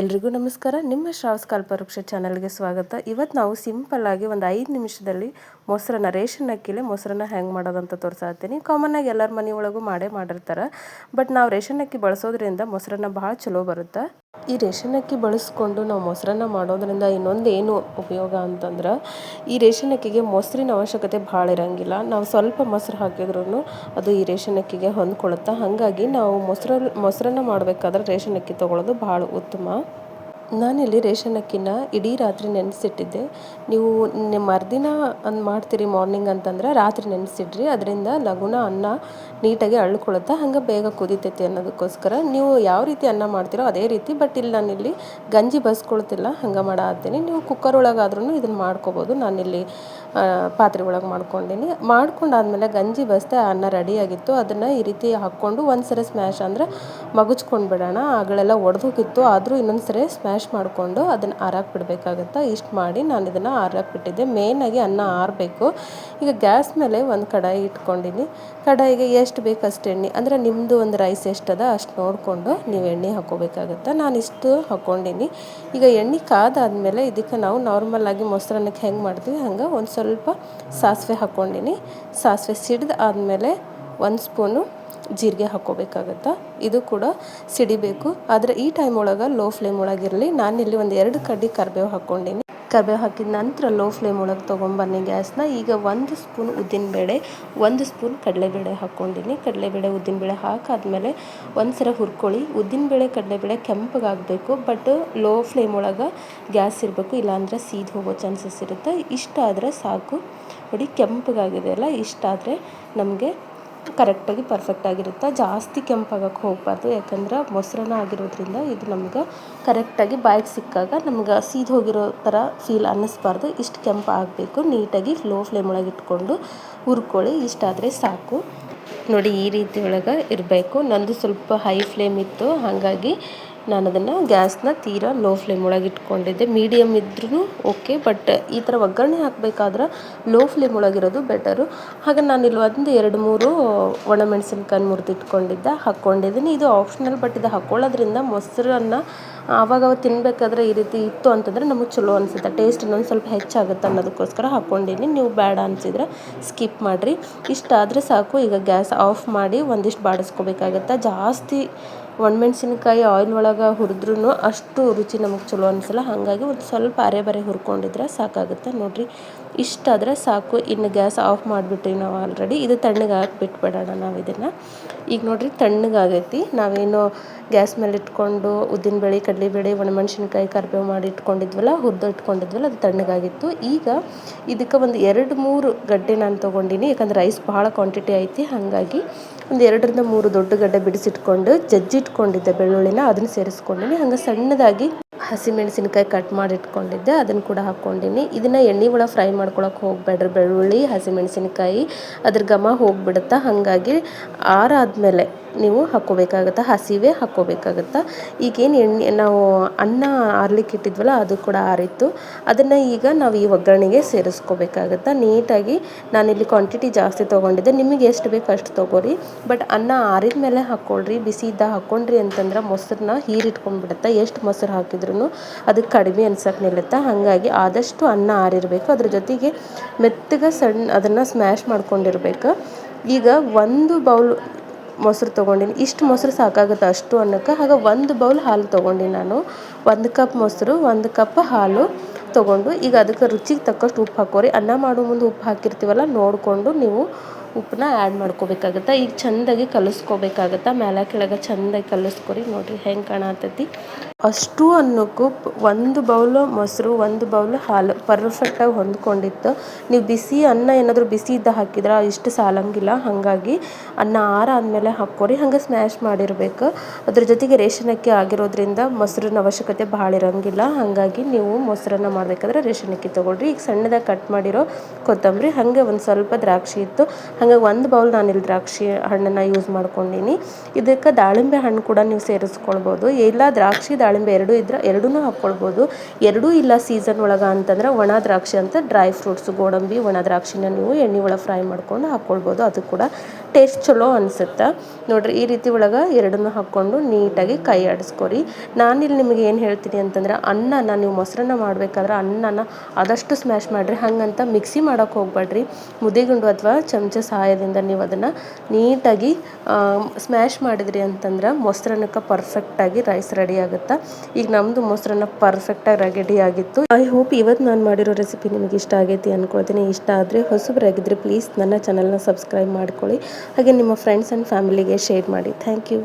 ಎಲ್ರಿಗೂ ನಮಸ್ಕಾರ. ನಿಮ್ಮ ಶ್ರಾವಸ್ ಕಲ್ಪವೃಕ್ಷ ಚಾನಲ್ಗೆ ಸ್ವಾಗತ. ಇವತ್ತು ನಾವು ಸಿಂಪಲ್ ಆಗಿ ಒಂದು ಐದು ನಿಮಿಷದಲ್ಲಿ ಮೊಸರನ್ನ ರೇಷನ್ ಅಕ್ಕಿಲೆ ಮೊಸರನ್ನ ಹೆಂಗೆ ಮಾಡೋದಂತ ತೋರಿಸಾತೀನಿ ಆಗಿ ಎಲ್ಲರ ಮನೆ ಒಳಗೂ ಮಾಡೇ ಮಾಡಿರ್ತಾರೆ. ಬಟ್ ನಾವು ರೇಷನ್ ಅಕ್ಕಿ ಬಳಸೋದ್ರಿಂದ ಮೊಸರನ್ನ ಭಾಳ ಚಲೋ ಬರುತ್ತೆ. ಈ ರೇಷನ್ ಅಕ್ಕಿ ಬಳಸ್ಕೊಂಡು ನಾವು ಮೊಸರನ್ನ ಮಾಡೋದ್ರಿಂದ ಇನ್ನೊಂದು ಏನು ಉಪಯೋಗ ಅಂತಂದ್ರೆ, ಈ ರೇಷನ್ ಅಕ್ಕಿಗೆ ಮೊಸರಿನ ಅವಶ್ಯಕತೆ ಭಾಳ ಇರಂಗಿಲ್ಲ. ನಾವು ಸ್ವಲ್ಪ ಮೊಸರು ಹಾಕಿದ್ರೂ ಅದು ಈ ರೇಷನ್ ಅಕ್ಕಿಗೆ ಹೊಂದ್ಕೊಳ್ಳುತ್ತೆ, ಹಾಗಾಗಿ ನಾವು ಮೊಸರಲ್ಲಿ ಮೊಸರನ್ನ ಮಾಡಬೇಕಾದ್ರೆ ರೇಷನ್ ಅಕ್ಕಿ ತೊಗೊಳ್ಳೋದು ಭಾಳ ಉತ್ತಮ. ನಾನಿಲ್ಲಿ ರೇಷನ್ ಅಕ್ಕಿನ ಇಡೀ ರಾತ್ರಿ ನೆನೆಸಿಟ್ಟಿದ್ದೆ. ನೀವು ಮರುದಿನ ಅಂದ್ ಮಾಡ್ತೀರಿ ಮಾರ್ನಿಂಗ್ ಅಂತಂದ್ರೆ ರಾತ್ರಿ ನೆನೆಸಿಡ್ರಿ. ಅದರಿಂದ ಲಘುನ ಅನ್ನ ನೀಟಾಗಿ ಅಳ್ಕೊಳುತ್ತಾ ಹಂಗೆ ಬೇಗ ಕುದಿತೈತಿ ಅನ್ನೋದಕ್ಕೋಸ್ಕರ ನೀವು ಯಾವ ರೀತಿ ಅನ್ನ ಮಾಡ್ತೀರೋ ಅದೇ ರೀತಿ, ಬಟ್ ಇಲ್ಲಿ ನಾನಿಲ್ಲಿ ಗಂಜಿ ಬಸ್ಕೊಳ್ತಿಲ್ಲ, ಹಂಗೆ ಮಾಡತ್ತೀನಿ ನೀವು ಕುಕ್ಕರ್ ಒಳಗಾದ್ರೂ ಇದನ್ನು ಮಾಡ್ಕೋಬೋದು. ನಾನಿಲ್ಲಿ ಪಾತ್ರೆ ಒಳಗೆ ಮಾಡ್ಕೊಂಡೀನಿ. ಮಾಡ್ಕೊಂಡಾದ್ಮೇಲೆ ಗಂಜಿ ಬಸ್ತೆ ಅನ್ನ ರೆಡಿಯಾಗಿತ್ತು ಅದನ್ನು ಈ ರೀತಿ ಹಾಕ್ಕೊಂಡು ಒಂದು ಸರಿ ಸ್ಮ್ಯಾಶ್ ಅಂದರೆ ಮಗುಚ್ಕೊಂಡು ಬಿಡೋಣ ಆಗಳೆಲ್ಲ ಒಡೆದೋಗಿತ್ತು. ಆದರೂ ಇನ್ನೊಂದು ಸರಿ ಸ್ಮ್ಯಾಶ್ ಮಾಡಿಕೊಂಡು ಅದನ್ನು ಆರಾಕ್ ಬಿಡಬೇಕಾಗತ್ತೆ? ಇಷ್ಟು ಮಾಡಿ ನಾನು ಇದನ್ನು ಆರಾಕ್ ಬಿಟ್ಟಿದ್ದೆ. ಮೇಯ್ನಾಗಿ ಅನ್ನ ಆರಬೇಕು. ಈಗ ಗ್ಯಾಸ್ ಮೇಲೆ ಒಂದು ಕಡಾಯಿ ಇಟ್ಕೊಂಡಿನಿ. ಕಡಾಯಿಗೆ ಎಷ್ಟು ಬೇಕು ಅಷ್ಟು ಎಣ್ಣೆ. ಅಂದರೆ ನಿಮ್ಮದು ಒಂದು ರೈಸ್ ಎಷ್ಟದ ಅಷ್ಟು ನೋಡಿಕೊಂಡು ನೀವು ಎಣ್ಣೆ ಹಾಕೋಬೇಕಾಗುತ್ತೆ? ನಾನು ಇಷ್ಟು ಹಾಕ್ಕೊಂಡಿನಿ ಈಗ ಎಣ್ಣೆ ಕಾದಾದಮೇಲೆ ಇದಕ್ಕೆ ನಾವು ನಾರ್ಮಲಾಗಿ ಮೊಸರನ್ನಕ್ಕೆ ಹೆಂಗೆ ಮಾಡ್ತೀವಿ? ಹಂಗೆ ಒಂದು ಸ್ವಲ್ಪ ಸಾಸಿವೆ ಹಾಕ್ಕೊಂಡಿನಿ ಸಾಸಿವೆ ಸಿಡ್ದು ಆದಮೇಲೆ ಒಂದು ಸ್ಪೂನು ಜೀರಿಗೆ ಹಾಕ್ಕೋಬೇಕಾಗತ್ತೆ? ಇದು ಕೂಡ ಸಿಡಿಬೇಕು. ಆದರೆ ಈ ಟೈಮ್ ಒಳಗೆ ಲೋ ಫ್ಲೇಮ್ ಒಳಗಿರಲಿ. ಇಲ್ಲಿ ಒಂದು ಎರಡು ಕಡ್ಡಿ ಕರಿಬೇವು ಹಾಕ್ಕೊಂಡಿನಿ. ಕರಿಬೇವು ಹಾಕಿದ ನಂತರ ಲೋ ಫ್ಲೇಮ್ ಒಳಗೆ ತೊಗೊಂಬನ್ನಿ ಗ್ಯಾಸ್ನ. ಈಗ ಒಂದು ಸ್ಪೂನ್ ಉದ್ದಿನಬೇಳೆ, ಒಂದು ಸ್ಪೂನ್ ಕಡಲೆಬೇಳೆ ಹಾಕ್ಕೊಂಡಿನಿ. ಕಡಲೆಬೇಳೆ, ಉದ್ದಿನಬೇಳೆ ಹಾಕಾದ್ಮೇಲೆ ಒಂದು ಸಲ ಹುರ್ಕೊಳ್ಳಿ. ಉದ್ದಿನಬೇಳೆ, ಕಡಲೆಬೇಳೆ ಕೆಂಪಗಾಗಬೇಕು ಬಟ್ ಲೋ ಫ್ಲೇಮ್ ಒಳಗೆ ಗ್ಯಾಸ್ ಇರಬೇಕು. ಇಲ್ಲಾಂದರೆ ಸೀದ್ ಹೋಗೋ ಚಾನ್ಸಸ್ ಇರುತ್ತೆ. ಇಷ್ಟ ಆದರೆ ಸಾಕು. ನೋಡಿ ಕೆಂಪಗಾಗಿದೆ ಅಲ್ಲ? ಇಷ್ಟಾದರೆ ನಮಗೆ ಕರೆಕ್ಟಾಗಿ ಪರ್ಫೆಕ್ಟಾಗಿರುತ್ತೆ ಜಾಸ್ತಿ ಕೆಂಪಾಗಕ್ಕೆ ಹೋಗಬಾರ್ದು. ಯಾಕಂದ್ರೆ ಮೊಸರನ್ನ ಆಗಿರೋದ್ರಿಂದ ಇದು ನಮ್ಗೆ ಕರೆಕ್ಟಾಗಿ ಬಾಯಿಗೆ ಸಿಕ್ಕಾಗ ನಮ್ಗೆ ಸೀದ್ ಹೋಗಿರೋ ಥರ ಫೀಲ್ ಅನ್ನಿಸ್ಬಾರ್ದು. ಇಷ್ಟು ಕೆಂಪು ಆಗಬೇಕು. ನೀಟಾಗಿ ಲೋ ಫ್ಲೇಮ್ ಒಳಗೆ ಇಟ್ಕೊಂಡು ಹುರ್ಕೊಳ್ಳಿ. ಇಷ್ಟಾದರೆ ಸಾಕು. ನೋಡಿ ಈ ರೀತಿ ಒಳಗೆ ಇರಬೇಕು. ನಂದು ಸ್ವಲ್ಪ ಹೈ ಫ್ಲೇಮ್ ಇತ್ತು. ಹಾಗಾಗಿ ನಾನು ಅದನ್ನು ಗ್ಯಾಸ್ನ ತೀರಾ ಲೋ ಫ್ಲೇಮ್ ಒಳಗೆ ಇಟ್ಕೊಂಡಿದ್ದೆ. ಮೀಡಿಯಮ್ ಇದ್ರೂ ಓಕೆ ಬಟ್ ಈ ಥರ ಒಗ್ಗರಣೆ ಹಾಕಬೇಕಾದ್ರೆ ಲೋ ಫ್ಲೇಮ್ ಒಳಗಿರೋದು ಬೆಟರು ಹಾಗೆ ನಾನು ಇಲ್ಲಿ ಒಂದು ಎರಡು ಮೂರು ಒಣಮೆಣಸಿನ್ಕಾಯಿ ಮುರಿದಿಟ್ಕೊಂಡಿದ್ದೆ ಹಾಕ್ಕೊಂಡಿದ್ದೀನಿ ಇದು ಆಪ್ಷನಲ್ ಬಟ್ ಇದು ಹಾಕ್ಕೊಳ್ಳೋದ್ರಿಂದ ಮೊಸರನ್ನು ಆವಾಗ ತಿನ್ನಬೇಕಾದ್ರೆ ಈ ರೀತಿ ಇತ್ತು ಅಂತಂದರೆ ನಮಗೆ ಚಲೋ ಅನಿಸುತ್ತೆ. ಟೇಸ್ಟ್ ಇನ್ನೊಂದು ಸ್ವಲ್ಪ ಹೆಚ್ಚಾಗುತ್ತೆ ಅನ್ನೋದಕ್ಕೋಸ್ಕರ ಹಾಕ್ಕೊಂಡಿದ್ದೀನಿ ನೀವು ಬೇಡ ಅನಿಸಿದ್ರೆ ಸ್ಕಿಪ್ ಮಾಡಿರಿ. ಇಷ್ಟಾದರೆ ಸಾಕು, ಈಗ ಗ್ಯಾಸ್ ಆಫ್ ಮಾಡಿ ಒಂದಿಷ್ಟು ಬಾಡಿಸ್ಕೋಬೇಕಾಗತ್ತೆ. ಜಾಸ್ತಿ ಒಣಮೆಣ್ಸಿನ್ಕಾಯಿ ಆಯಿಲ್ ಒಳಗೆ ಹುರಿದ್ರೂ ಅಷ್ಟು ರುಚಿ ನಮಗೆ ಚಲೋ ಅನಿಸಲ್ಲ. ಹಾಗಾಗಿ ಒಂದು ಸ್ವಲ್ಪ ಅರೆ ಬರೆ ಹುರ್ಕೊಂಡಿದ್ರೆ ಸಾಕಾಗುತ್ತೆ. ನೋಡಿರಿ. ಇಷ್ಟಾದರೆ ಸಾಕು. ಇನ್ನು ಗ್ಯಾಸ್ ಆಫ್ ಮಾಡಿಬಿಟ್ರಿ ನಾವು ಆಲ್ರೆಡಿ ಇದು ತಣ್ಣಗೆ ಬಿಟ್ಬಿಡೋಣ ನಾವು ಇದನ್ನು. ಈಗ ನೋಡಿರಿ ತಣ್ಣಗಾಗೈತಿ. ನಾವೇನು ಗ್ಯಾಸ್ ಮೇಲೆ ಇಟ್ಕೊಂಡು ಉದ್ದಿನಬೇಳೆ ಕಡಲೆಬೇಳೆ ಒಣಮೆಣಸಿನ್ಕಾಯಿ ಕರ್ಬೇವು ಮಾಡಿ ಇಟ್ಕೊಂಡಿದ್ವಲ್ಲ, ಹುರಿದು ಇಟ್ಕೊಂಡಿದ್ವಲ್ಲ, ಅದು ತಣ್ಣಗಾಗಿತ್ತು. ಈಗ ಇದಕ್ಕೆ ಒಂದು ಎರಡು ಮೂರು ಗಡ್ಡೆ ನಾನು ತೊಗೊಂಡಿನಿ. ಯಾಕಂದ್ರೆ ರೈಸ್ ಭಾಳ ಕ್ವಾಂಟಿಟಿ ಐತಿ. ಹಾಗಾಗಿ ಒಂದು ಎರಡರಿಂದ ಮೂರು ದೊಡ್ಡ ಗಡ್ಡೆ ಬಿಡಿಸಿಟ್ಕೊಂಡು ಜಜ್ಜಿಟ್ಕೊಂಡಿದ್ದೆ ಬೆಳ್ಳುಳ್ಳಿನ, ಅದನ್ನು ಸೇರಿಸ್ಕೊಂಡಿನಿ. ಹಂಗೆ ಸಣ್ಣದಾಗಿ ಹಸಿಮೆಣಸಿನ್ಕಾಯಿ ಕಟ್ ಮಾಡಿ ಇಟ್ಕೊಂಡಿದ್ದೆ ಅದನ್ನು ಕೂಡ ಹಾಕ್ಕೊಂಡಿನಿ. ಇದನ್ನು ಎಣ್ಣೆ ಒಳಗೆ ಫ್ರೈ ಮಾಡ್ಕೊಳಕ್ಕೆ ಹೋಗಬೇಡ್ರಿ, ಬೆಳ್ಳುಳ್ಳಿ, ಹಸಿಮೆಣಸಿನ್ಕಾಯಿ, ಅದ್ರ ಘಮ ಹೋಗಿಬಿಡುತ್ತಾ? ಹಾಗಾಗಿ ಆರಾದಮೇಲೆ ನೀವು ಹಾಕ್ಕೋಬೇಕಾಗತ್ತೆ ಹಸಿವೆ ಹಾಕ್ಕೋಬೇಕಾಗತ್ತೆ ಈಗೇನು ಎಣ್ಣೆ, ನಾವು ಅನ್ನ ಆರ್ಲಿಕ್ಕೆ ಇಟ್ಟಿದ್ವಲ್ಲ, ಅದು ಕೂಡ ಆರಿತ್ತು. ಅದನ್ನು ಈಗ ನಾವು ಈ ಒಗ್ಗರಣೆಗೆ ಸೇರಿಸ್ಕೋಬೇಕಾಗತ್ತೆ? ನೀಟಾಗಿ ನಾನಿಲ್ಲಿ ಕ್ವಾಂಟಿಟಿ ಜಾಸ್ತಿ ತೊಗೊಂಡಿದ್ದೆ. ನಿಮಗೆ ಎಷ್ಟು ಬೇಕು ಅಷ್ಟು ತೊಗೋರಿ. ಬಟ್ ಅನ್ನ ಆರಿದ ಮೇಲೆ ಹಾಕ್ಕೊಳ್ರಿ ಬಿಸಿ ಇದ್ದ ಹಾಕ್ಕೊಂಡ್ರಿ ಅಂತಂದ್ರೆ ಮೊಸರನ್ನ ಹೀರಿಟ್ಕೊಂಡ್ಬಿಡುತ್ತೆ? ಎಷ್ಟು ಮೊಸರು ಹಾಕಿದ್ರೂ ಅದಕ್ಕೆ ಕಡಿಮೆ ಅನ್ಸಕ್ಕೆ ನಿಲ್ಲುತ್ತೆ? ಹಾಗಾಗಿ ಆದಷ್ಟು ಅನ್ನ ಆರಿರಬೇಕು. ಅದ್ರ ಜೊತೆಗೆ ಮೆತ್ತಗೆ ಸಣ್ಣ ಅದನ್ನು ಸ್ಮ್ಯಾಶ್ ಮಾಡ್ಕೊಂಡಿರ್ಬೇಕು. ಈಗ ಒಂದು ಬೌಲ್ ಮೊಸರು ತೊಗೊಂಡಿನಿ. ಇಷ್ಟು ಮೊಸರು ಸಾಕಾಗುತ್ತೆ ಅಷ್ಟು ಅನ್ನಕ್ಕೆ. ಆಗ ಒಂದು ಬೌಲ್ ಹಾಲು ತೊಗೊಂಡಿನಿ ನಾನು. ಒಂದು ಕಪ್ ಮೊಸರು, ಒಂದು ಕಪ್ ಹಾಲು ತೊಗೊಂಡು ಈಗ ಅದಕ್ಕೆ ರುಚಿಗೆ ತಕ್ಕಷ್ಟು ಉಪ್ಪು ಹಾಕೋರಿ. ಅನ್ನ ಮಾಡೋ ಮುಂದೆ ಉಪ್ಪು ಹಾಕಿರ್ತೀವಲ್ಲ, ನೋಡಿಕೊಂಡು ನೀವು ಉಪ್ಪನ್ನ ಆ್ಯಡ್ ಮಾಡ್ಕೋಬೇಕಾಗತ್ತೆ? ಈಗ ಚೆಂದಾಗಿ ಕಲಿಸ್ಕೋಬೇಕಾಗತ್ತೆ? ಮೇಲೆ ಕೆಳಗೆ ಚೆಂದಾಗಿ ಕಲಿಸ್ಕೊರಿ ನೋಡಿರಿ, ಹೆಂಗೆ ಕಾಣತೈತಿ? ಅಷ್ಟು ಅನ್ನಕ್ಕೂ ಒಂದು ಬೌಲು ಮೊಸರು, ಒಂದು ಬೌಲ್ ಹಾಲು ಪರ್ಫೆಕ್ಟಾಗಿ ಹೊಂದ್ಕೊಂಡಿತ್ತು. ನೀವು ಬಿಸಿ ಅನ್ನ ಏನಾದರೂ ಬಿಸಿ ಇದ್ದ ಹಾಕಿದ್ರೆ, ಇಷ್ಟು ಸಾಲಂಗಿಲ್ಲ. ಹಾಗಾಗಿ ಅನ್ನ ಆರಾದ್ಮೇಲೆ ಹಾಕ್ಕೊರಿ, ಹಂಗೆ ಸ್ಮ್ಯಾಶ್ ಮಾಡಿರಬೇಕು. ಅದ್ರ ಜೊತೆಗೆ ರೇಷನ್ ಅಕ್ಕಿ ಆಗಿರೋದ್ರಿಂದ ಮೊಸರಿನ ಅವಶ್ಯಕತೆ ಭಾಳ ಇರೋಂಗಿಲ್ಲ. ಹಾಗಾಗಿ ನೀವು ಮೊಸರನ್ನ ಮಾಡಬೇಕಾದ್ರೆ ರೇಷನ್ ಅಕ್ಕಿ ತೊಗೊಳ್ರಿ. ಈಗ ಸಣ್ಣದಾಗಿ ಕಟ್ ಮಾಡಿರೋ ಕೊತ್ತಂಬರಿ, ಹಾಗೆ ಒಂದು ಸ್ವಲ್ಪ ದ್ರಾಕ್ಷಿ ಇತ್ತು. ಹಾಗಾಗಿ ಒಂದು ಬೌಲ್ ನಾನು ಇಲ್ಲಿ ದ್ರಾಕ್ಷಿ ಹಣ್ಣನ್ನು ಯೂಸ್ ಮಾಡ್ಕೊಂಡೀನಿ. ಇದಕ್ಕೆ ದಾಳಿಂಬೆ ಹಣ್ಣು ಕೂಡ ನೀವು ಸೇರಿಸ್ಕೊಳ್ಬೋದು. ಇಲ್ಲ ದ್ರಾಕ್ಷಿ, ದಾಳಿಂಬೆ ಎರಡೂ ಇದ್ರೆ ಎರಡೂ ಹಾಕ್ಕೊಳ್ಬೋದು. ಎರಡೂ ಇಲ್ಲ ಸೀಸನ್ ಒಳಗೆ ಅಂತಂದ್ರೆ ಒಣ ದ್ರಾಕ್ಷಿ ಅಂತ ಡ್ರೈ ಫ್ರೂಟ್ಸ್ ಗೋಡಂಬಿ, ಒಣ ದ್ರಾಕ್ಷಿನ ನೀವು ಎಣ್ಣೆ ಒಳಗೆ ಫ್ರೈ ಮಾಡ್ಕೊಂಡು ಹಾಕ್ಕೊಳ್ಬೋದು. ಅದು ಕೂಡ ಟೇಸ್ಟ್ ಚಲೋ ಅನಿಸುತ್ತೆ. ನೋಡ್ರಿ, ಈ ರೀತಿ ಒಳಗೆ ಎರಡನ್ನೂ ಹಾಕ್ಕೊಂಡು ನೀಟಾಗಿ ಕೈ ಆಡಿಸ್ಕೊರಿ. ನಾನಿಲ್ಲಿ ನಿಮಗೆ ಏನು ಹೇಳ್ತೀನಿ ಅಂತಂದ್ರೆ ಅನ್ನನ ನೀವು ಮೊಸರನ್ನ ಮಾಡಬೇಕಾದ್ರೆ ಅನ್ನನ ಆದಷ್ಟು ಸ್ಮ್ಯಾಶ್ ಮಾಡಿರಿ. ಹಂಗಂತ ಮಿಕ್ಸಿ ಮಾಡೋಕ್ಕೆ ಹೋಗ್ಬೇಡ್ರಿ. ಮುದಿಗುಂಡು ಅಥವಾ ಚಮಚ ಸಹಾಯದಿಂದ ನೀವು ಅದನ್ನು ನೀಟಾಗಿ ಸ್ಮ್ಯಾಶ್ ಮಾಡಿದ್ರಿ ಅಂತಂದ್ರೆ ಮೊಸರನ್ನಕ್ಕೆ ಪರ್ಫೆಕ್ಟಾಗಿ ರೈಸ್ ರೆಡಿ ಆಗುತ್ತೆ? ಈಗ ನಮ್ಮದು ಮೊಸರನ್ನ ಪರ್ಫೆಕ್ಟಾಗಿ ರೆಡಿ ಆಗಿತ್ತು. ಐ ಹೋಪ್ ಇವತ್ತು ನಾನು ಮಾಡಿರೋ ರೆಸಿಪಿ ನಿಮಗೆ ಇಷ್ಟ ಆಗೈತಿ ಅಂದ್ಕೊಳ್ತೀನಿ ಇಷ್ಟ ಆದರೆ ಹೊಸಬರಾಗಿದ್ದರೆ ಪ್ಲೀಸ್ ನನ್ನ ಚಾನಲ್ನ ಸಬ್ಸ್ಕ್ರೈಬ್ ಮಾಡ್ಕೊಳ್ಳಿ. ಹಾಗೆ ನಿಮ್ಮ ಫ್ರೆಂಡ್ಸ್ ಆ್ಯಂಡ್ ಫ್ಯಾಮಿಲಿಗೆ ಶೇರ್ ಮಾಡಿ. Thank you